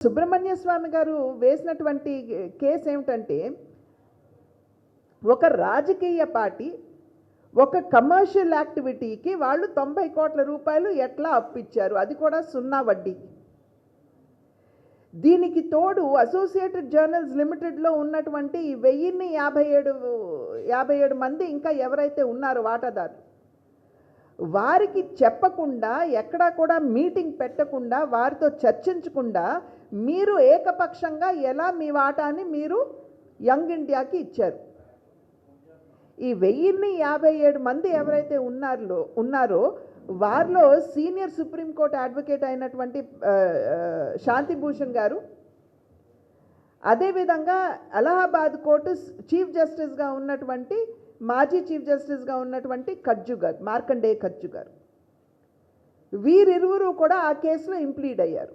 సుబ్రహ్మణ్య స్వామి గారు వేసినటువంటి కేసు ఏమిటంటే ఒక రాజకీయ పార్టీ ఒక కమర్షియల్ యాక్టివిటీకి వాళ్ళు తొంభై కోట్ల రూపాయలు ఎట్లా అప్పిచ్చారు? అది కూడా సున్నా వడ్డీకి దీనికి తోడు అసోసియేటెడ్ జర్నల్స్ లిమిటెడ్లో ఉన్నటువంటి వెయ్యిన్ని యాభై ఏడు యాభై ఏడు మంది ఇంకా ఎవరైతే ఉన్నారో వాటాదారులు వారికి చెప్పకుండా ఎక్కడా కూడా మీటింగ్ పెట్టకుండా వారితో చర్చించకుండా మీరు ఏకపక్షంగా ఎలా మీ వాటాని మీరు యంగ్ ఇండియాకి ఇచ్చారు. ఈ వెయ్యిన్ని యాభై ఏడు మంది ఎవరైతే ఉన్నారో ఉన్నారో వారిలో సీనియర్ సుప్రీంకోర్టు అడ్వకేట్ అయినటువంటి శాంతిభూషణ్ గారు అదేవిధంగా అలహాబాద్ కోర్టు చీఫ్ జస్టిస్గా ఉన్నటువంటి మాజీ చీఫ్ జస్టిస్గా ఉన్నటువంటి కజ్జు గారు మార్కండేయ కజ్జు గారు. వీరిరువురు కూడా ఆ కేసులో ఇంప్లీడ్ అయ్యారు.